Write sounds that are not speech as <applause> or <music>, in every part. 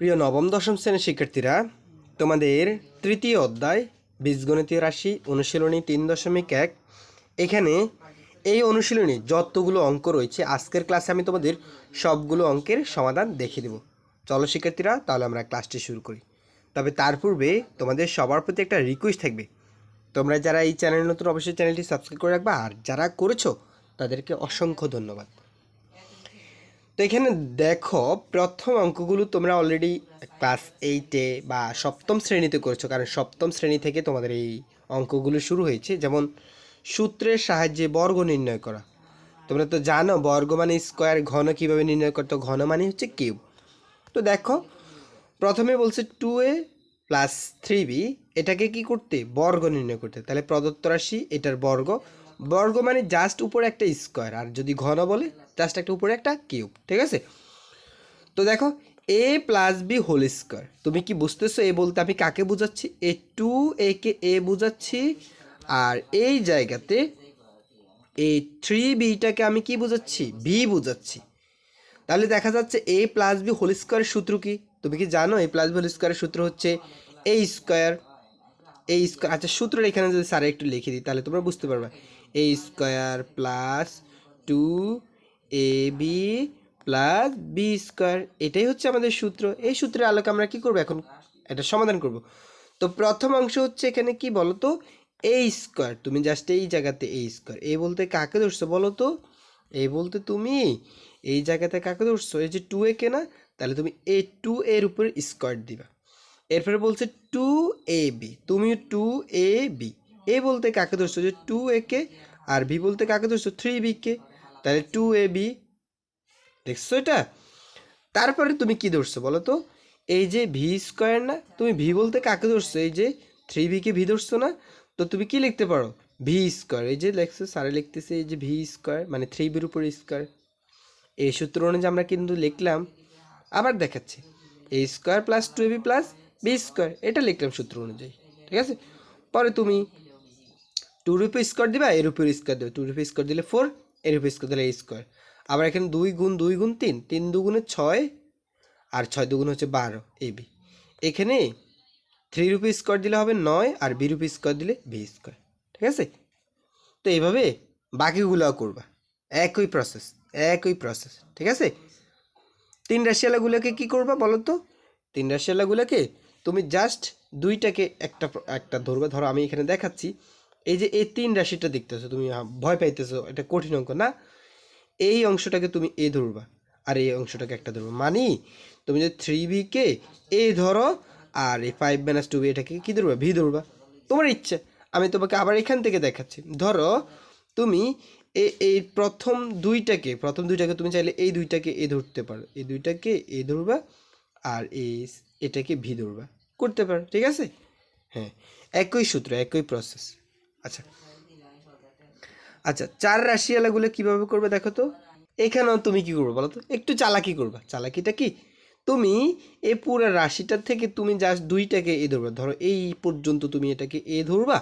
প্রিয় নবম, দশম শ্রেণির শিক্ষার্থীরা, তোমাদের তৃতীয় অধ্যায়, বীজগণিতীয় রাশি, অনুশীলনী তিন দশমিক এক। এখানে এই অনুশীলনী যতগুলো অঙ্ক রয়েছে, আজকের ক্লাসে আমি তোমাদের সবগুলো অঙ্কের সমাধান দেখিয়ে দেবো। চলো শিক্ষার্থীরা, তাহলে আমরা ক্লাসটি শুরু করি। তবে তার পূর্বে তোমাদের সবার প্রতি একটা রিকোয়েস্ট থাকবে। তোমরা যারা এই চ্যানেল নতুন, অবশ্যই চ্যানেলটি সাবস্ক্রাইব করে রাখবা। আর যারা করেছ, তাদেরকে অসংখ্য ধন্যবাদ। তো এখানে দেখো, প্রথম অঙ্কগুলো তোমরা অলরেডি ক্লাস এইটে বা সপ্তম শ্রেণীতে করেছ, কারণ সপ্তম শ্রেণি থেকে তোমাদের এই অঙ্কগুলো শুরু হয়েছে। যেমন, সূত্রের সাহায্যে বর্গ নির্ণয় করা। তোমরা তো জানো, বর্গ মানে স্কোয়ার ঘন কীভাবে নির্ণয় করতো ঘন মানে হচ্ছে কিউব তো দেখো, প্রথমে বলছে two A plus three B এটাকে কি করতে? বর্গ নির্ণয় করতে। তাহলে প্রদত্ত রাশি, এটার বর্গ বর্গ মানে জাস্ট উপরে একটা স্কোয়ার আর যদি ঘন বলে জাস্ট একটা উপরে একটা কিউব ঠিক আছে? তো দেখো A plus B whole square তুমি কি বুঝতেছো? এ বলতে আমি কাকে বোঝাচ্ছি? এ টু এ কে এ বোঝাচ্ছি, আর এই জায়গাতে এই থ্রি বিটাকে আমি কি বোঝাচ্ছি? বি বোঝাচ্ছি। তাহলে দেখা যাচ্ছে এ প্লাস বি হোল স্কোয়ারের সূত্র কি? তুমি কি জানো? এ প্লাস বি হোল স্কোয়ারের সূত্র হচ্ছে এ স্কোয়ার এই স্কোয়ার আচ্ছা সূত্রটা এখানে যদি স্যার একটু লিখে দিই, তাহলে তোমরা বুঝতে পারবে। A square plus two A B plus B square এটাই হচ্ছে আমাদের সূত্র। এই সূত্রের আলোকে আমরা কি করব এখন? এটা সমাধান করব। তো প্রথম অংশ হচ্ছে এখানে কি বলো তো এ স্কোয়ার তুমি জাস্ট এই জায়গাতে এ স্কোয়ার এ বলতে কাকে ধরছো বলো তো এই বলতে তুমি এই জায়গাতে কাকে ধরছো? এই যে টু এ কে না? তাহলে তুমি এ টু এর উপরে স্কোয়ার দিবা। এরপরে বলছে টু এ বি তুমি টু এ বি এ বলতে কাকে ধরছো? যে টু এ কে, আর বি বলতে কাকে ধরছো? থ্রি বি কে। তাহলে টু এ বি দেখছ এটা? তারপরে তুমি কি ধরছো বলো তো? এই যে ভি স্কোয়ার না, তুমি ভি বলতে কাকে ধরছো? এই যে থ্রি বিকে ভি ধরছো না? তো তুমি কি লিখতে পারো? ভি স্কোয়ার এই যে লেখছো সারে লিখতেছে এই যে ভি স্কোয়ার মানে থ্রি বির উপর স্কোয়ার এই সূত্র অনুযায়ী আমরা কিন্তু লিখলাম। আবার দেখাচ্ছি। A square plus two B plus B square এটা লিখলাম সূত্র অনুযায়ী। ঠিক আছে? পরে তুমি টু রুপি স্কোয়ার দিবা এর উপর স্কোয়ার দেবে। টু রুপি স্কোয়ার দিলে ফোর এর উপর স্কোয়ার দিলে স্কোয়ার আবার এখানে দুই গুণ দুই গুণ তিন। তিন দুগুণে ছয়, আর ছয় দুগুণ হচ্ছে বারো, এ, বি। এখানে থ্রি রুপি স্কোয়ার দিলে হবে নয়, আর বি রুপি স্কোয়ার দিলে বি স্কোয়ার ঠিক আছে? তো এইভাবে বাকিগুলোও করবা। একই প্রসেস একই প্রসেস ঠিক আছে? তিন রাশিয়ালাগুলোকে কি করবা বলো তো? তিন রাশিয়ালাগুলোকে তুমি জাস্ট দুইটাকে একটা একটা ধরবে। ধরো আমি এখানে দেখাচ্ছি। এই যে এই তিন রাশিটা দেখতেছো, তুমি ভয় পাইতেছো, এটা কঠিন অঙ্ক না? এই অংশটাকে তুমি এ ধরবা আর এই অংশটাকে একটা ধরবা। মানে তুমি যে থ্রি বিকে এ ধরো আর এই ফাইভ মাইনাস টু বি এটাকে কী ধরবা? ভি ধরবা। তোমার ইচ্ছে। আমি তোমাকে আবার এখান থেকে দেখাচ্ছি। ধরো তুমি এ, এই প্রথম দুইটাকে প্রথম দুইটাকে তুমি চাইলে এই দুইটাকে এ ধরতে পারো। এই দুইটাকে এ ধরবা আর এই এটাকে ভি ধরবা। করতে পারো। ঠিক আছে? হ্যাঁ। একই সূত্র, একই প্রসেস আচ্ছা। আচ্ছা চার রাশিয়ালাগুলো কীভাবে করবে দেখো তো? এখানেও তুমি কি করবে বলো তো? একটু চালাকি করবা। চালাকিটা কি? তুমি এই পুরো রাশিটার থেকে তুমি জাস্ট দুইটাকে এ ধরবা। ধরো এই পর্যন্ত তুমি এটাকে এ ধরবা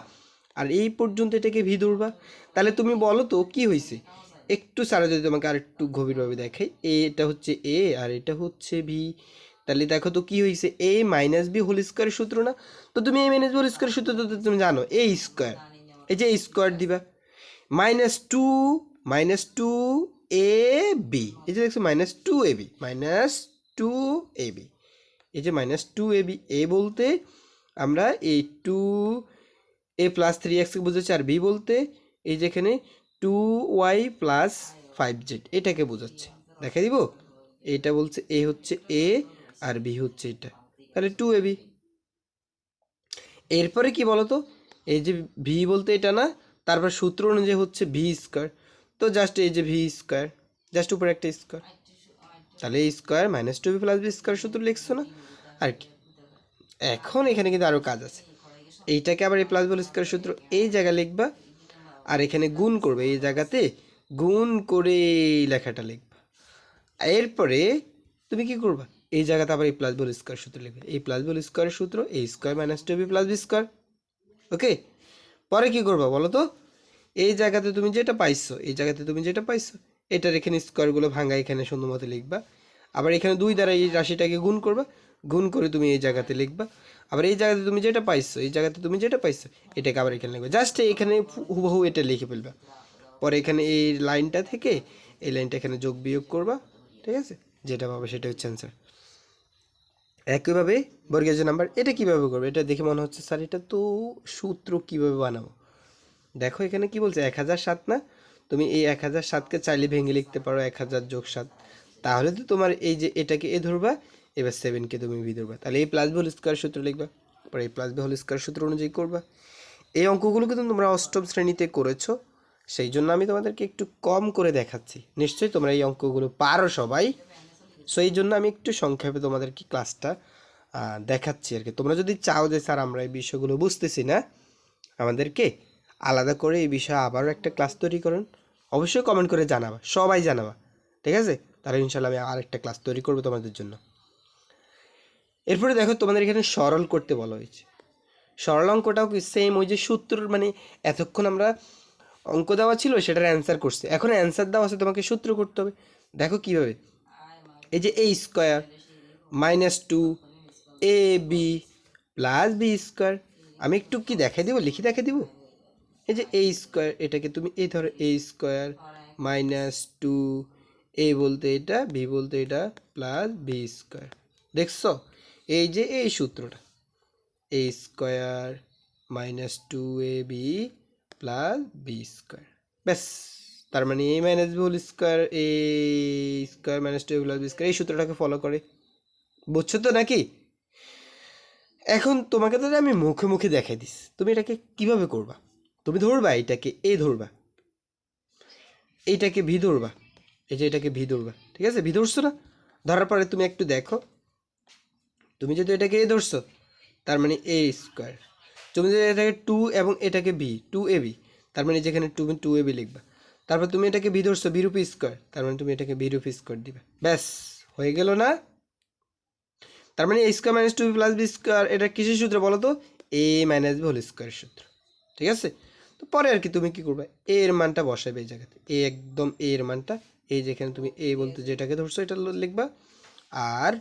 আর এই পর্যন্ত এটাকে ভি ধরবা। তাহলে তুমি বলো তো, কি হয়েছে একটু সারা যদি তোমাকে আর একটু গভীরভাবে দেখাই। এটা হচ্ছে এ আর এটা হচ্ছে ভি। তাহলে দেখো তো কি হয়েছে এ মাইনাস বি হোল স্কোয়ারের সূত্র না? তো তুমি এ মাইনাস বি হোল স্কোয়ারের সূত্র তো তুমি জানো। এ স্কোয়ার এই যে স্কোয়ার দিবা minus two minus two A B এই যে দেখছ minus two A B minus two A B এই যে minus two A B A বলতে আমরা এই টু এ প্লাস থ্রি এক্সকে বুঝেছি আর বি বলতে এই যেখানে two Y plus five Z এটাকে বোঝাচ্ছে। দেখা দিব? এটা বলছে এ হচ্ছে এ আর বি হচ্ছে এটা। তাহলে টু এ বি এরপরে কি বলতো? এই যে ভি বলতে এটা না, তারপর সূত্র অনুযায়ী হচ্ছে ভি স্কোয়ার তো জাস্ট এই যে ভি স্কোয়ার জাস্ট উপরে একটা স্কোয়ার তাহলে এই square minus two B plus B square সূত্র লিখছো না? আর কি। এখন এখানে কিন্তু আরও কাজ আছে। এইটাকে আবার এই প্লাস বল স্কোয়ার সূত্র এই জায়গায় লিখবা, আর এখানে গুণ করবে, এই জায়গাতে গুণ করে লেখাটা লিখবা। এরপরে তুমি কি করবা? এই জায়গাতে আবার এই প্লাস বল স্কোয়ার সূত্র লিখবে। এই প্লাস বল স্কোয়ার সূত্র এই square minus two B plus B square okay পরে কি করবা বলো তো? এই জায়গাতে তুমি যেটা পাইছো, এই জায়গাতে তুমি যেটা পাইছো এটার এখানে স্কোয়ারগুলো ভাঙা এখানে সুন্দর মতো লিখবা। আবার এখানে দুই দ্বারা এই রাশিটাকে গুণ করবা, গুণ করে তুমি এই জায়গাতে লিখবা। আবার এই জায়গাতে তুমি যেটা পাইছো, এই জায়গাতে তুমি যেটা পাইছো, এটাকে আবার এখানে লিখবে। জাস্ট এখানে হুবহু এটা লিখে ফেলবা। পরে এখানে এই লাইনটা থেকে এই লাইনটা এখানে যোগ বিয়োগ করবা, ঠিক আছে? যেটা পাবে সেটা হচ্ছে অ্যান্সার একইভাবে বর্গের যে নাম্বার, এটা কীভাবে করবে? এটা দেখে মনে হচ্ছে, স্যার, এটা তো সূত্র কীভাবে বানাবো? দেখো এখানে কি বলছে, এক হাজার সাত, না? তুমি এই এক হাজার সাতকে চাইলে ভেঙে লিখতে পারো এক হাজার যোগ সাত। তাহলে তো তোমার এই যে এটাকে এ ধরবা, এবার সেভেনকে তুমি বি ধরবা। তাহলে এই প্লাস বি হোল স্কোয়ার সূত্র লিখবা, পরে এই প্লাস বি হোল স্কোয়ার সূত্র অনুযায়ী করবা। এই অঙ্কগুলো কিন্তু তোমরা অষ্টম শ্রেণীতে করেছ, সেই জন্য আমি তোমাদেরকে একটু কম করে দেখাচ্ছি। নিশ্চয়ই তোমরা এই অঙ্কগুলো পারো সবাই। সো এই জন্য আমি একটু সংক্ষেপে তোমাদেরকে ক্লাসটা দেখাচ্ছি আর কি। তোমরা যদি চাও যে, স্যার, আমরা এই বিষয়গুলো বুঝতেছি না, আমাদেরকে আলাদা করে এই বিষয়ে আবারও একটা ক্লাস তৈরি করুন। অবশ্যই কমেন্ট করে জানাবা, সবাই জানাবা, ঠিক আছে? তাহলে ইনশাল্লাহ আমি আরেকটা ক্লাস তৈরি করব তোমাদের জন্য। এরপরে দেখো, তোমাদের এখানে সরল করতে বলা হয়েছে। সরল অঙ্কটাও কি সেম ওই যে সূত্র মানে এতক্ষণ আমরা অঙ্ক দেওয়া ছিল, সেটার অ্যান্সার করছে। এখন অ্যান্সার দেওয়া আছে, তোমাকে সূত্র করতে হবে। দেখো কীভাবে। এই যে A square minus two A B plus B square, আমি একটু কি দেখাই দিব? লিখে দেখাই দিব? এই যে এ স্কোয়ার, এটাকে তুমি এই ধরো A square minus two A বলতে এটা, বি বলতে এটা, প্লাস বি স্কোয়ার। দেখছ? এই যে এই সূত্রটা, A square minus two A B plus B square. ব্যাস। তার মানে A minus B whole square A square minus two plus B square এই সূত্রটাকে ফলো করে। বুঝছ তো নাকি? এখন তোমাকে তো আমি মুখে মুখে দেখাই দিস। তুমি এটাকে কীভাবে করবা? তুমি ধরবা, এটাকে এ ধরবা। এইটাকে ভি ধরবা। এই যে এটাকে ভি ধরবা। ঠিক আছে? ভি ধরছো না? ধরার পরে তুমি একটু দেখো। তুমি যদি এটাকে এ ধরছো, তার মানে এ স্কোয়ার তুমি যদি এটাকে টু এবং এটাকে বি টু এ বি তার মানে যেখানে টু টু এ বি লিখবা। তারপর তুমি এটাকে বি ধরছো বি রুপি স্কোয়ার তার মানে তুমি এটাকে বি রুপি স্কোয়ার দিবে। ব্যাস, হয়ে গেল না? তার মানে A square minus two B plus B square এটা কিসের সূত্র বলো তো? A minus B whole square সূত্র। ঠিক আছে? তো পরে আর কি তুমি কি করবে? এ এর মানটা বসাবে এই জায়গাতে। এ একদম এ এর মানটা। এই যেখানে তুমি এ বলতে যেটাকে ধরছো, এটা লিখবা। আর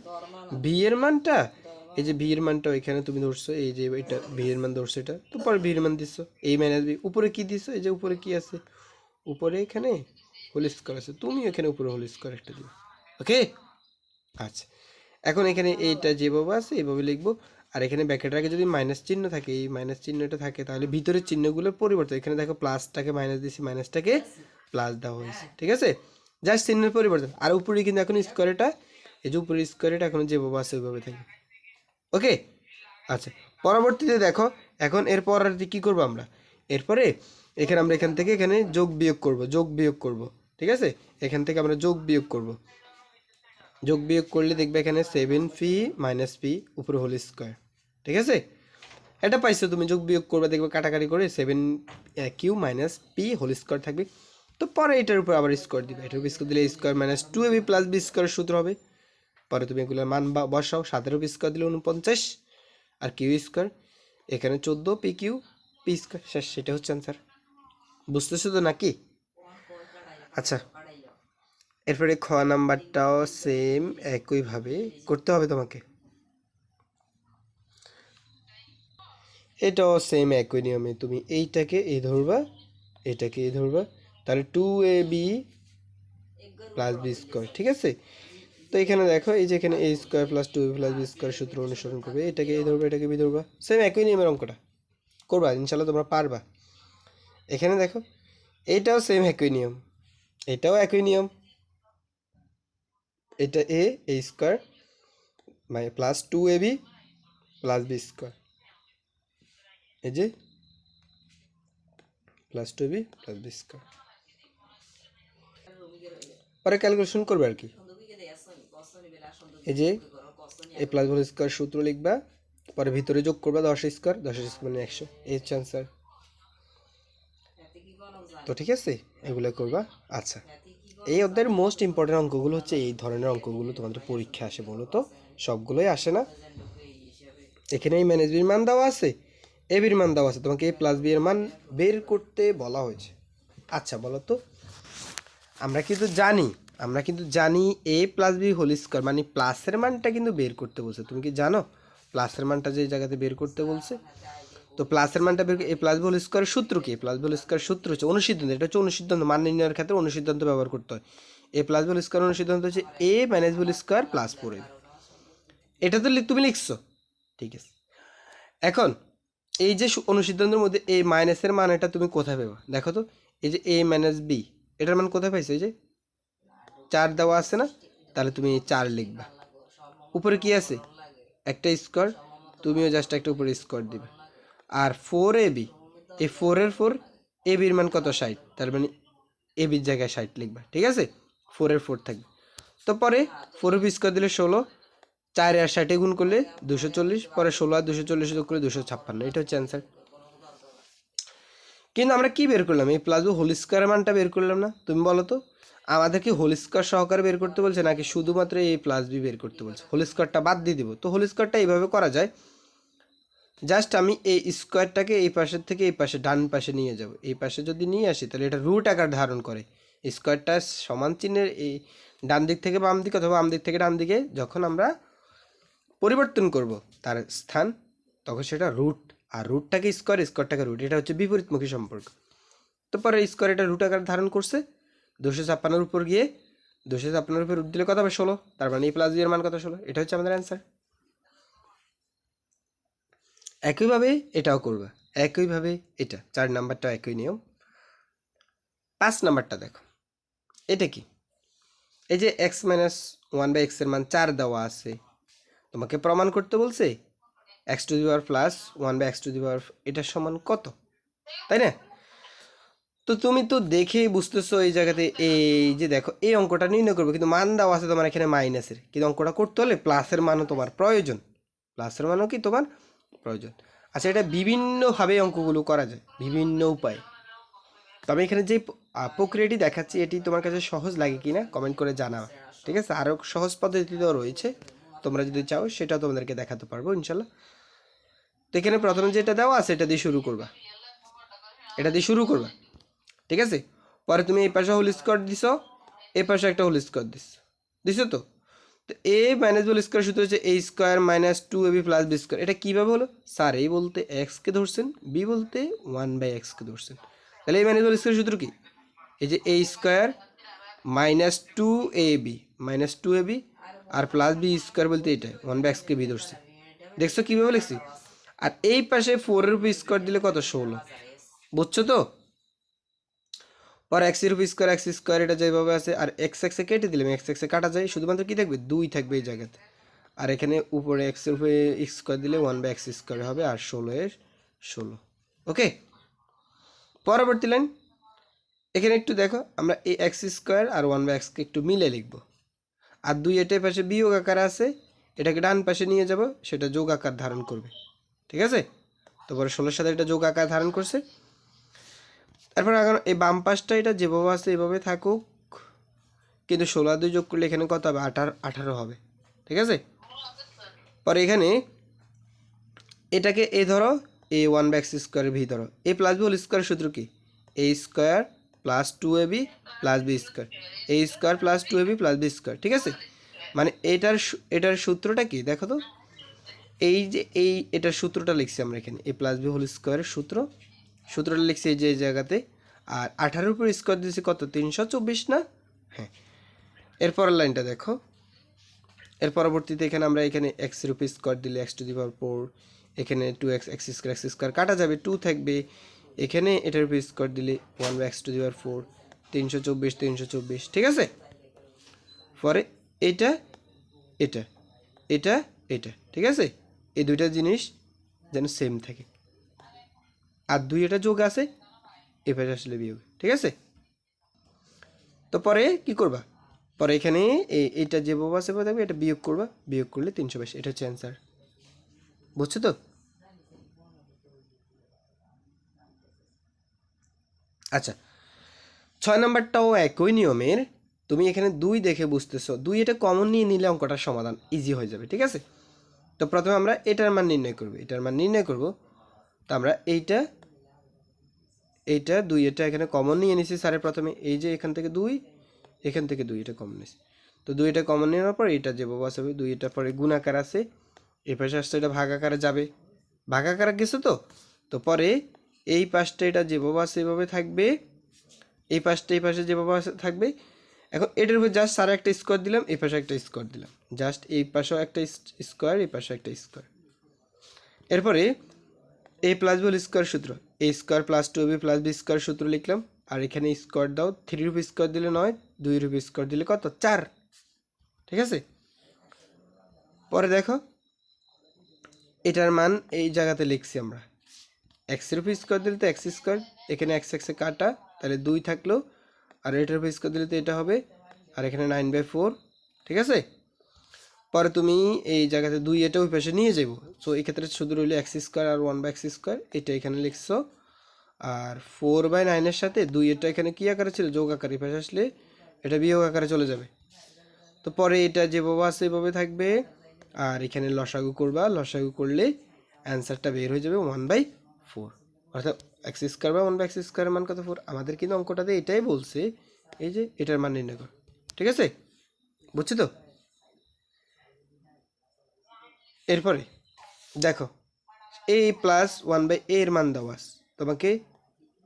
বি এর মানটা, এই যে ভি এর মানটা এখানে তুমি ধরছো, এই যে এটা ভি এর মান ধরছো এটা। তো পরে ভি এর মান দিচ্ছ এই মাইনাস বি উপরে কি দিছো? এই যে উপরে কি আছে? উপরে এখানে হোল স্কোয়ার আছে। তুমি এখানে উপরে হোল স্কোয়ার একটা দিবে ওকে আচ্ছা। এখন এখানে এইটা যেভাবে আছে এইভাবে লিখব। আর এখানে ব্যাকেটের আগে যদি মাইনাস চিহ্ন থাকে, এই মাইনাস চিহ্নটা থাকে, তাহলে ভিতরের চিহ্নগুলোর পরিবর্তন। এখানে দেখো প্লাসটাকে মাইনাস দিয়েছি মাইনাসটাকে প্লাস দেওয়া হয়েছে। ঠিক আছে? জাস্ট চিহ্নের পরিবর্তন। আর উপরে কিন্তু এখন স্কোয়ারটা এই যে উপরের স্কোয়ারটা এখন যেভাবে আছে, ওইভাবে থাকে। ওকে আচ্ছা। পরবর্তীতে দেখো, এখন এরপর আর কি করব আমরা? এরপরে এখানে আমরা এখান থেকে এখানে যোগ বিয়োগ করব, যোগ বিয়োগ করব, ঠিক আছে? এখান থেকে আমরা যোগ বিয়োগ করব। যোগ বিয়োগ করলে দেখবে এখানে সেভেন পি মাইনাস পি উপরে হোল স্কোয়ার ঠিক আছে? এটা পাইছো, তুমি যোগ বিয়োগ করবে, দেখবে কাটাকাটি করে seven Q minus P whole square থাকবে। তো পরে এটার উপর আবার স্কোয়ার দিবে। এটার উপর স্কোয়ার দিলে square minus two A B plus B square সূত্র হবে। পরে তুমি এগুলো মান বা- বসাও, সাতের উপর স্কোয়ার দিলে উনপঞ্চাশ আর কিউ স্কোয়ার এখানে চোদ্দ পি কিউ পি স্কোয়ার শেষ, সেটা হচ্ছে অ্যান্সার বুঝতেছো তো নাকি? আচ্ছা। এরপরে খ নাম্বারটাও সেম একইভাবে করতে হবে তোমাকে। এটাও সেম একই নিয়মে। তুমি এইটাকে এই ধরবা, এটাকে এই ধরবা। তাহলে two A B plus B square ঠিক আছে? তো এখানে দেখো, এই যে এখানে A square plus two plus B square সূত্র অনুসরণ করবে। এটাকে এই ধরবে, এটাকে বি ধরবা। সেম একই নিয়মের অঙ্কটা। করবা ইনশাল্লাহ তোমরা পারবা। এখানে দেখো এইটাও সেম একই নিয়ম। এটাও একই নিয়ম। এটা এ এ স্কোয়ার মানে plus two A B plus B square এই যে plus two B plus B square পরে ক্যালকুলেশন করবে আর কি। এই যে এ প্লাস বল স্কোয়ার সূত্র লিখবা, পরে ভিতরে যোগ করবা দশ স্কোয়ার দশ স্কোয়ার মানে একশো। এই হচ্ছে আনসার তো ঠিক আছে? এগুলো করবা? আচ্ছা। এই অধ্যায়ের মোস্ট ইম্পর্টেন্ট অঙ্কগুলো হচ্ছে এই ধরনের অঙ্কগুলো তোমাদের পরীক্ষা আসে বলো তো সবগুলোই আসে না? এখানে এই ম্যানেজ বির মান দেওয়া আছে এ বির মান দেওয়া আছে। তোমাকে এ প্লাস বি এর মান বের করতে বলা হয়েছে। আচ্ছা বলো তো আমরা কিন্তু জানি আমরা কিন্তু জানি A plus B whole square মানে প্লাসের মানটা কিন্তু বের করতে বলছে। তুমি কি জানো? প্লাসের মানটা যে জায়গাতে বের করতে বলছে। তো প্লাসের মানটা বের এ প্লাস বল স্কোয়ারের সূত্র কি? প্লাস বি হোল স্কোয়ার সূত্র হচ্ছে অনুসিদ্ধান্ত। এটা হচ্ছে অনুসিদ্ধান্ত, মান নির্ণয়ের ক্ষেত্রে অনুসিদ্ধান্ত ব্যবহার করতে হয়। A plus B whole square অনুসিদ্ধান্ত হচ্ছে A minus B whole square plus four A এটা তো তুমি লিখছো। ঠিক আছে। এখন, এই যে অনুসিদ্ধান্তের মধ্যে এই মাইনাসের মান এটা তুমি কোথায় পাবে দেখো তো, এই যে এ মাইনাস বি এটার মান কোথায় পাইছো? এই যে চার দেওয়া আছে না? তাহলে তুমি চার লিখবা। উপরে কি আছে? একটা স্কোয়ার তুমিও জাস্ট একটা উপরে স্কোয়ার দিবে। আর ফোর এ বি এই ফোরের ফোর এ বির মান কত? ষাট। তার মানে এ বির জায়গায় ষাট লিখবা, ঠিক আছে? ফোরের ফোর থাকবে। তো পরে ফোর এ স্কোয়ার দিলে ষোলো, চার আর ষাটে গুণ করলে দুশো চল্লিশ, পরে ষোলো আর দুশো চল্লিশ যোগ করলে দুশো ছাপ্পান্ন। এটা হচ্ছে অ্যান্সার কিন্তু আমরা কি বের করলাম? এই প্লাস হোল স্কোয়ারের মানটা বের করলাম না? তুমি বলো তো। আমাদের কি হোল স্কোয়ার সহকারে বের করতে বলছে নাকি শুধুমাত্র এই প্লাস বি বের করতে বলছে? হোল স্কোয়ারটা বাদ দিয়ে দিব। তো হোল স্কোয়ারটা এইভাবে করা যায় জাস্ট আমি এই স্কোয়ারটাকে এই পাশের থেকে এই পাশে, ডান পাশে নিয়ে যাব। এই পাশে যদি নিয়ে আসি, তাহলে এটা রুট আকার ধারণ করে। স্কোয়ারটা সমান চিহ্নের এই ডান দিক থেকে বাম দিকে অথবা বাম দিক থেকে ডান দিকে যখন আমরা পরিবর্তন করব, তার স্থান, তখন সেটা রুট আর রুটটাকে স্কোয়ার স্কোয়ারটাকে রুট এটা হচ্ছে বিপরীতমুখী সম্পর্ক। তো পরে স্কোয়ার এটা রুট আকার ধারণ করছে। দুশো ছাপ্পান্নর উপর গিয়ে দুশো ছাপ্পান্নর উপর রুট দিলে কত হবে? ষোলো। তার মানে এই প্লাস বি এর মান কত? ষোলো। এটা হচ্ছে আমাদের অ্যান্সার একইভাবে এটাও করবে। একইভাবে এটা, চার নাম্বারটা একই নিয়ম। পাঁচ নাম্বারটা দেখো, এটা কি? এই যে এক্স মাইনাস ওয়ান বাই এক্সের মান চার দেওয়া আছে, তোমাকে প্রমাণ করতে বলছে X to the power plus one by X to the power এটার সমান কত? তাই না? তো তুমি তো দেখেই বুঝতেছো এই জায়গাতে এই যে দেখো, এই অঙ্কটা নির্ণয় করবে, কিন্তু মান দেওয়া আছে তোমার এখানে মাইনাসের কিন্তু অঙ্কটা করতে হলে প্লাসের মানও তোমার প্রয়োজন। প্লাসের মানও কি তোমার প্রয়োজন। আচ্ছা এটা বিভিন্নভাবে অঙ্কগুলো করা যায়, বিভিন্ন উপায়ে। তবে এখানে যে প্রক্রিয়াটি দেখাচ্ছি, এটি তোমার কাছে সহজ লাগে কিনা কমেন্ট করে জানাও। ঠিক আছে? আরও সহজ পদ্ধতিতেও রয়েছে। তোমরা যদি চাও সেটাও তোমাদেরকে দেখাতে পারব, ইনশাল্লাহ। তো এখানে প্রথমে যেটা দেওয়া আছে, এটা দিয়ে শুরু করবা। এটা দিয়ে শুরু করবা। ঠিক আছে? পরে তুমি এই পাশে হোল স্কোয়ার দিছো, এই পাশে একটা হোল স্কোয়ার দিস দিছো তো? তো এ মাইনাস হোল স্কোয়ার সূত্র হচ্ছে A square minus two A B plus B square এটা কীভাবে হলো? স্যার এই বলতে এক্সকে ধরছেন বি বলতে ওয়ান বাই এক্সকে ধরছেন। তাহলে এই মাইনাস হোল স্কোয়ার সূত্র কি? এই যে A square minus two A B minus two A B R plus B square বলতে এটা ওয়ান বাই এক্সকে বি ধরছে। দেখছ কীভাবে লিখছি? আর এই পাশে ফোরের উপর স্কোয়ার দিলে কত? ষোলো। বুঝছ তো? পর এক্সের উপর স্কোয়ার এক্স স্কোয়ার এটা যেভাবে আছে, আর এক্স এক্সে কেটে দিলাম এক্স এক্সে কাটা যায়, শুধুমাত্র কি থাকবে? দুই থাকবে এই জায়গাতে। আর এখানে উপরে এক্স উপরে এক্স স্কোয়ার দিলে ওয়ান বাই এক্স স্কোয়ার হবে, আর ষোলো এর ষোলো। ওকে পরবর্তী লাইন এখানে একটু দেখো, আমরা এই এক্স স্কোয়ার আর ওয়ান বাই এক্সকে একটু মিলে লিখব। আর দুই এটার পাশে বিয়োগ আকার আছে, এটাকে ডান পাশে নিয়ে যাব, সেটা যোগ আকার ধারণ করবে। ঠিক আছে? তারপরে ষোলোর সাথে এটা যোগ আকার ধারণ করছে তারপর এখন এই বাম পাশটা এটা যেভাবে আছে এভাবে থাকুক, কিন্তু ষোলো দুই যোগ করলে এখানে কত হবে? আঠারো আঠারো হবে। ঠিক আছে? পরে এখানে এটাকে এ ধরো, এ ওয়ান বাই এক্স স্কোয়ারের ভি ধরো A plus B whole square সূত্র কি? A square plus two A B plus B square A square plus two A B plus B square ঠিক আছে? মানে এটার এটার সূত্রটা কি? দেখো তো। এই যে, এই, এটার সূত্রটা লিখছি আমরা এখানে। এ প্লাস বি হোল স্কোয়ারের সূত্র সূত্রটা লিখছি এই যে জায়গাতে। আর আঠারোর উপর স্কোয়ার দিয়েছি কত? তিনশো চব্বিশ না? হ্যাঁ। এরপরের লাইনটা দেখো। এর পরবর্তীতে এখানে আমরা এখানে এক্স উপর স্কোয়ার দিলে X to the power four এখানে two X X square X square কাটা যাবে টু থাকবে। এখানে এটার উপর স্কোয়ার দিলে one by X to the power four তিনশো চব্বিশ তিনশো চব্বিশ, ঠিক আছে? পরে এটা এটা এটা এটা, ঠিক আছে? এই দুইটা জিনিস যেন সেম থাকে। আর দুই এটা যোগ আছে, এ পাশে আসলে বিয়োগ, ঠিক আছে? তো পরে কি করবা? পরে এখানে এই- এইটা যে বাবা আছে থাকবে এটা বিয়োগ করবা, বিয়োগ করলে তিনশো বাইশ, এটা হচ্ছে অ্যান্সার বুঝছ তো? আচ্ছা ছয় নাম্বারটাও একই নিয়মের, তুমি এখানে দুই দেখে বুঝতেছো, দুই এটা কমন নিয়ে নিলে অঙ্কটার সমাধান ইজি হয়ে যাবে, ঠিক আছে? তো প্রথমে আমরা এটার মান নির্ণয় করব, এটার মান নির্ণয় করব, তো আমরা এইটা এইটা দুই, এটা এখানে কমন নিয়ে নিছি স্যারের প্রথমে। এই যে এখান থেকে দুই, এখান থেকে দুই, এটা কমন নিয়েছি তো দুই এটা কমন নেওয়ার পর এটা যে বাবা দুই দুইটা পরে গুণাকার আছে। এই পাশে আসছে এটা ভাগাকারে যাবে। ভাগাকারে গেছে তো? তো পরে এই পাশটা এটা যেভাবে আছে এভাবে থাকবে, এই পাশটা এই পাশে যেভাবে থাকবে। এখন এটার উপর জাস্ট সারা একটা স্কোয়ার দিলাম, এই পাশে একটা স্কোয়ার দিলাম। জাস্ট এই পাশেও একটা স্কোয়ার এই পাশে একটা স্কোয়ার এরপরে এ প্লাস বি স্কোয়ার সূত্র। A square plus two B plus B square সূত্র লিখলাম। আর এখানে স্কোয়ার দাও থ্রি রুপি স্কোয়ার দিলে নয়, দুই রুপি স্কোয়ার দিলে কত? চার। ঠিক আছে? পরে দেখো, এটার মান এই জায়গাতে লিখছি আমরা। এক্স রুপি স্কোয়ার দিলে তো এক্স স্কোয়ার এখানে এক্স এক্সে কাটা, তাহলে দুই থাকল। আর এটার উপর স্কোয়ার দিলে তো এটা হবে। আর এখানে নাইন বাই ফোর ঠিক আছে? পরে তুমি এই জায়গাতে দুই এটা ওই পাশে নিয়ে যাব সো এই ক্ষেত্রে শুধু রইল এক্স স্কোয়ার আর ওয়ান বাই এক্স স্কোয়ার এটা এখানে লিখছো। আর ফোর বাই নাইনের সাথে দুই এটা এখানে কী আকারে ছিল? যোগ আকারে। পাশে আসলে এটা বিয়োগ আকারে চলে যাবে। তো পরে এটা যেভাবে আছে, এভাবে থাকবে। আর এখানে লসাগু করবা। লসাগু করলে অ্যান্সারটা বের হয়ে যাবে ওয়ান বাই ফোর অর্থাৎ এক্স স্কোয়ার বা ওয়ান বাই এক্স স্কোয়ারের মান কত? ফোর আমাদের কিন্তু অঙ্কটাতে এটাই বলছে, এই যে এটার মান নির্ণয় কর। ঠিক আছে? বুঝছি তো? এরপরে, দেখো এ প্লাস ওয়ান বাই এর মান দেওয়া তোমাকে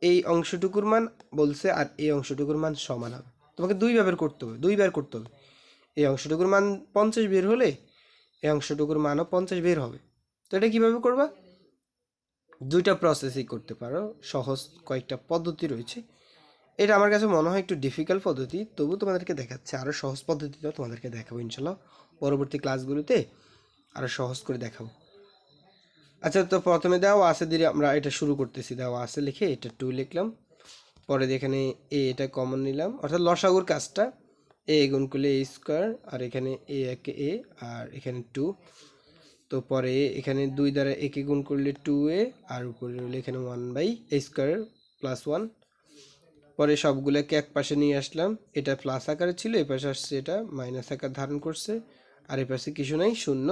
এই অংশটুকুর মান বলছে আর এই অংশটুকুর মান সমান হবে। তোমাকে দুইবার করতে হবে দুইবার করতে হবে। এই অংশটুকুর মান পঞ্চাশ বের হলে এই অংশটুকুর মানও পঞ্চাশ বের হবে। তো এটা কীভাবে করবা? দুইটা প্রসেসই করতে পারো, সহজ কয়েকটা পদ্ধতি রয়েছে। এটা আমার কাছে মনে হয় একটু ডিফিকাল্ট পদ্ধতি, তবু তোমাদেরকে দেখাচ্ছে আরও সহজ পদ্ধতিটাও তোমাদেরকে দেখাবো ইনশাল্লাহ। পরবর্তী ক্লাসগুলোতে আরও সহজ করে দেখাবো। আচ্ছা তো প্রথমে দেওয়া আছে দিয়ে আমরা এটা শুরু করতেছি। দেওয়া আছে লিখে এটা টু লিখলাম। পরে এখানে এ এটা কমন নিলাম। অর্থাৎ লসাগুর কাজটা এ গুণ করলে এ স্কোয়ার আর এখানে এ একে এ আর এখানে টু তো পরে এখানে দুই দ্বারা একে গুণ করলে টু এ আর উপরে রইলে এখানে one by A square plus one পরে সবগুলোকে এক পাশে নিয়ে আসলাম। এটা প্লাস আকারে ছিল এই পাশে আসছে এটা মাইনাস আকার ধারণ করছে। আর এই পাশে কিছু নাই, শূন্য।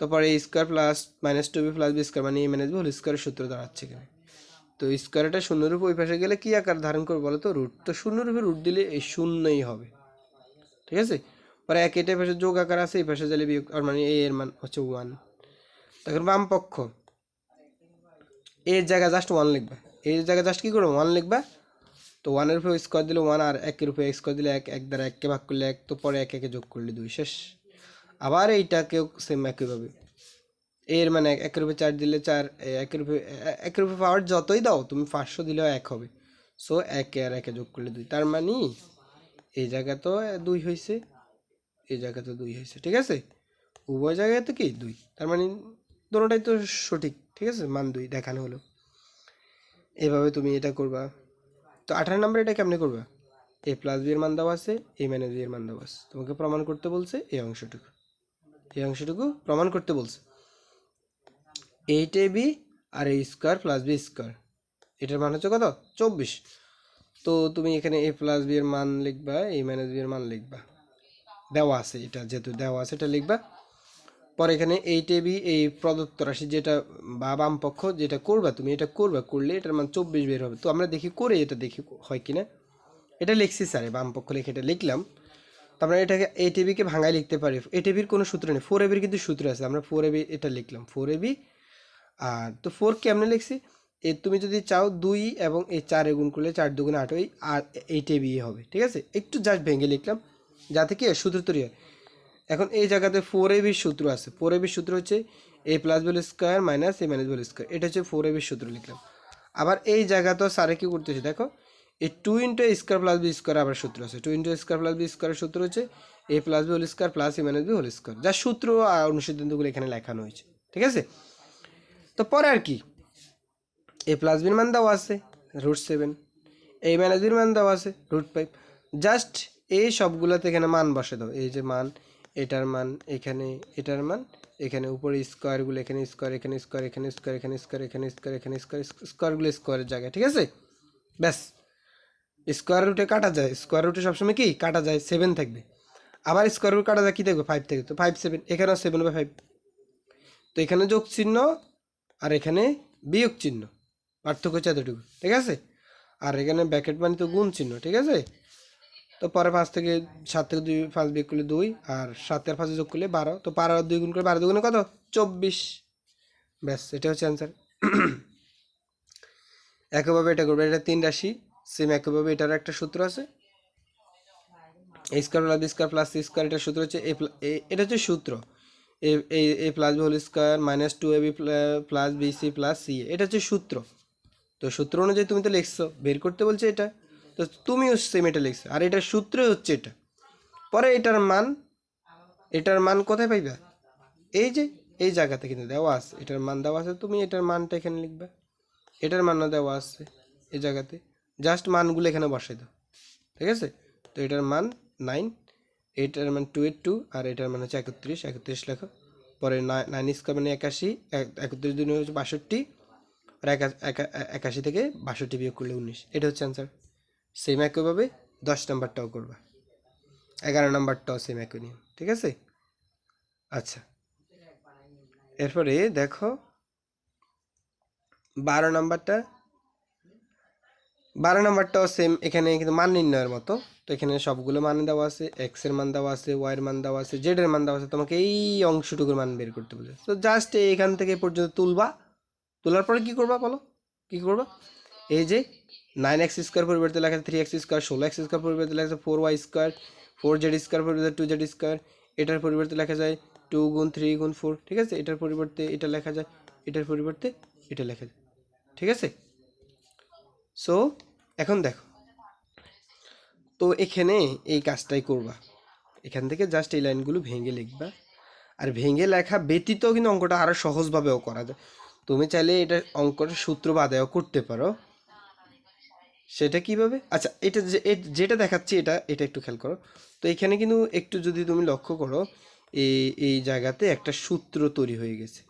তারপরে A square plus minus two B plus B square মানে এ মাইনাস বি হোল স্কোয়ারের সূত্র দাঁড়াচ্ছে এখানে। তো স্কোয়ারটা শূন্যরূপে ওই পাশে গেলে কী আকার ধারণ করবে বলো তো? রুট তো শূন্যরূপে রুট দিলে এই শূন্যই হবে। ঠিক আছে? পরে এক এটা পাশে যোগ আকার আছে, এই পাশে গেলে বিয়োগ, আর মানে এ এর মান হচ্ছে ওয়ান তখন বাম পক্ষ। এর জায়গায় জাস্ট ওয়ান লিখবা। এর জায়গায় জাস্ট কী করব? ওয়ান লিখবা। তো ওয়ানের উপরে স্কোয়ার দিলে ওয়ান আর একের উপরে স্কোয়ার দিলে এক এক দ্বারা এককে ভাগ করলে এক, তো পরে এক একে যোগ করলে দুই, শেষ। আবার এইটাকেও সেম একইভাবে এর মানে এক- উপরে চার দিলে চার এ, একের উপরে এ- এ- একের উপরে পাওয়ার যতই দাও তুমি পাঁচশো দিলেও এক হবে। সো একে আর একে যোগ করলে দুই। তার মানে এই জায়গা তো দুই হয়েছে এই জায়গা তো দুই হয়েছে ঠিক আছে? উভয় জায়গায় তো কি? দুই। তার মানে দুটোটাই তো সঠিক ঠিক আছে? মান দুই দেখানো হলো। এভাবে তুমি এটা করবা। তো আঠারো নম্বর এটা কেমনে করবা? এ প্লাস বি এর মান দেওয়া আছে এ মাইনাস বি এর মান দেওয়া আছে। তোমাকে প্রমাণ করতে বলছে এই অংশটুকু। এই অংশটুকু প্রমাণ করতে বলছে। Eight A B R A square plus B square এটার মান হচ্ছে কত? চব্বিশ। তো তুমি এখানে এ প্লাস বি এর মান লিখবা এ মাইনাস বি এর মান লিখবা। দেওয়া আছে এটা, যেহেতু দেওয়া আছে এটা লিখবা। পরে এখানে এইট এ বি এই প্রদত্ত রাশি যেটা বা বাম পক্ষ যেটা করবা তুমি, এটা করবা, করলে এটার মান চব্বিশ বের হবে। তো আমরা দেখি করে এটা দেখি হয় কিনা। এটা লিখছি স্যার বাম পক্ষ লিখে এটা লিখলাম। তারপরে এটাকে এ টিভিকে ভাঙায় লিখতে পারি। এ টিভির কোনো সূত্র নেই। ফোর এবির কিন্তু সূত্র আছে। আমরা ফোর এবি এটা লিখলাম। ফোর এবি আর তো ফোর কেমনে লিখছি? এ তুমি যদি চাও দুই এবং এই চারে গুণ করলে চার দুগুণ আট ওই আর এইট এবি হবে। ঠিক আছে? একটু জাস্ট ভেঙে লিখলাম যাতে কি সূত্র তৈরি হয়। এখন এই জায়গাতে ফোর এবির সূত্র আছে। ফোর এবির সূত্র হচ্ছে এ প্লাস বল স্কোয়ার মাইনাস এ মাইনাস বল স্কোয়ার এটা হচ্ছে ফোর এবির সূত্র লিখলাম। আবার এই জায়গাতেও স্যারে কী করতেছে? দেখো এই two into square plus B square আবার সূত্র আছে। Two into square plus B স্কোয়ারের সূত্র হচ্ছে A plus B whole square plus A minus B whole square যার সূত্র আর অনুসিদ্ধান্তগুলো এখানে লেখানো হয়েছে। ঠিক আছে? তো পরে আর কি? এ প্লাস বির মান দেওয়া আছে রুট সেভেন এই মাইনাস বির মান দেওয়া আছে রুট ফাইভ জাস্ট এই সবগুলোতে এখানে মান বসে দাও। এই যে মান, এটার মান, এখানে এটার মান, এখানে উপরে স্কোয়ারগুলো এখানে স্কোয়ার এখানে স্কোয়ার এখানে স্কোয়ার এখানে স্কোয়ার এখানে স্কোয়ার এখানে স্কোয়ার স্কোয়ারগুলো স্কোয়ারের জায়গায়। ঠিক আছে? ব্যাস। স্কোয়ার রুটে কাটা যায় স্কোয়ার রুটে সবসময় কি? কাটা যায় সেভেন থাকবে। আবার স্কোয়ার রুট কাটা যায়, কী থাকবে ফাইভ থাকবে তো ফাইভ সেভেন এখানেও সেভেন বাই ফাইভ তো এখানে যোগ চিহ্ন আর এখানে বিয়োগ চিহ্ন। পার্থক্য হচ্ছে এতটুকু, ঠিক আছে? আর এখানে ব্যাকেট মানে তো গুণ চিহ্ন, ঠিক আছে? তো পরে পাঁচ থেকে সাত থেকে দুই, পাঁচ বিয়োগ করলে দুই, আর সাত আর পাঁচে যোগ করলে বারো। তো বারো দুই গুণ করে বারো দুগুণে কত? চব্বিশ। ব্যাস, এটা হচ্ছে অ্যান্সার <clears throat> একইভাবে এটা করবে, এটা তিন রাশি। সেম একইভাবে এটার একটা সূত্র আছে। A square plus B square plus C square এটার সূত্র হচ্ছে এ এটা হচ্ছে সূত্র। A A plus B whole square minus two A B plus B C plus C এটা হচ্ছে সূত্র। তো সূত্র অনুযায়ী তুমি তো লিখছো, বের করতে বলছে এটা। তো তুমিও সেম এটা লিখছো। আর এটার সূত্রই হচ্ছে এটা। পরে এটার মান এটার মান কোথায় পাইবা? এই যে, এই জায়গাতে কিন্তু দেওয়া আছে। এটার মান দেওয়া আছে, তুমি এটার মানটা এখানে লিখবে। এটার মানও দেওয়া আছে এই জায়গাতে। জাস্ট মানগুলো এখানে বসাই দাও। ঠিক আছে? তো এটার মান নাইন এটার মান টু এইট টু আর এটার মান হচ্ছে একত্রিশ। একত্রিশ লেখো। পরে নাইন স্কোয়ার মানে একাশি। এক- একত্রিশ দিন হচ্ছে বাষট্টি। আর একা- একা- একাশি থেকে বাষট্টি বিয়োগ করলে উনিশ। এটা হচ্ছে অ্যান্সার সেম একইভাবে দশ নাম্বারটাও করবা। এগারো নাম্বারটাও সেম একই নিয়ম। ঠিক আছে? আচ্ছা। এরপরে দেখো, বারো নাম্বারটা বারো নাম্বারটাও সেম এখানে কিন্তু মান নির্ণয়ের মতো। তো এখানে সবগুলো মান দেওয়া আছে এক্সের মান দেওয়া আছে ওয়াই এর মান দেওয়া আছে জেডের মান দেওয়া আছে, তোমাকে এই অংশটুকুর মান বের করতে বলে তো জাস্ট এখান থেকে পর্যন্ত তুলবা। তোলার পরে কি করবা বলো? কি করবা? এই যে নাইন এক্স স্কোয়ার পরিবর্তে লেখা থ্রি এক্স স্কোয়ার ষোলো এক্স স্কোয়ার পরিবর্তে লেখা আছে four Y square four Z square পরিবর্তে টু জেড স্কোয়ার এটার পরিবর্তে লেখা যায় টু গুণ থ্রি গুণ ফোর ঠিক আছে? এটার পরিবর্তে এটা লেখা যায়, এটার পরিবর্তে এটা লেখা যায়, ঠিক আছে? সো এখন দেখো। তো এখানে এই কাজটাই করবা। এখান থেকে জাস্ট এই লাইনগুলো ভেঙে লিখবা। আর ভেঙে লেখা ব্যতীত কিন্তু অঙ্কটা আরও সহজভাবেও করা যায়। তুমি চাইলে এটা অঙ্কটা সূত্র বাদেও করতে পারো। সেটা কীভাবে? আচ্ছা এটা যেটা দেখাচ্ছি এটা এটা একটু খেয়াল করো। তো এখানে কিন্তু একটু যদি তুমি লক্ষ্য করো এই এই জায়গাতে একটা সূত্র তৈরি হয়ে গেছে।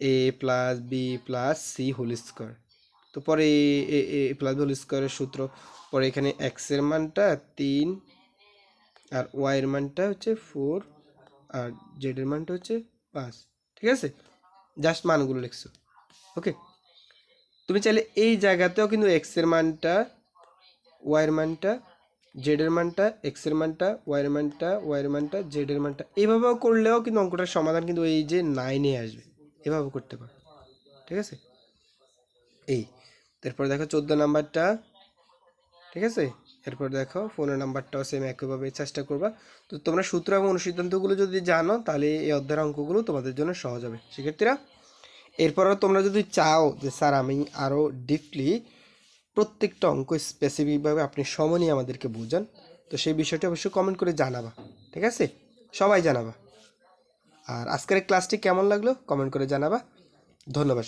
A plus B plus C whole square তো পরে এ প্লাস হোল স্কোয়ারের সূত্র। পরে এখানে এক্সের মানটা তিন, আর ওয়াই এর মানটা হচ্ছে ফোর আর জেড এর মানটা হচ্ছে পাঁচ। ঠিক আছে? জাস্ট মানগুলো লিখছো। ওকে তুমি চাইলে এই জায়গাতেও কিন্তু এক্সের মানটা ওয়াই এর মানটা জেড এর মানটা এক্সের মানটা ওয়াই এর মানটা ওয়াই এর মানটা জেড এর মানটা, এভাবেও করলেও কিন্তু অঙ্কটার সমাধান কিন্তু এই যে নাইনে আসবে। এভাবে করতে পারো। ঠিক আছে? এই। তারপর দেখো চোদ্দ নাম্বারটা, ঠিক আছে? এরপর দেখো ফোনের নাম্বারটাও সেম একইভাবে চেষ্টা করবা। তো তোমরা সূত্র এবং অনুসিদ্ধান্তগুলো যদি জানো, তাহলে এই অধ্যায়ের অঙ্কগুলো তোমাদের জন্য সহজ হবে, শিক্ষার্থীরা। এরপরও তোমরা যদি চাও যে, স্যার, আমি আরও ডিপলি প্রত্যেকটা অঙ্ক স্পেসিফিকভাবে আপনি সময় নিয়ে আমাদেরকে বোঝান, তো সেই বিষয়টি অবশ্যই কমেন্ট করে জানাবা, ঠিক আছে? সবাই জানাবা। আর আজকের ক্লাসটি কেমন লাগল? কমেন্ট করে জানাবা। ধন্যবাদ।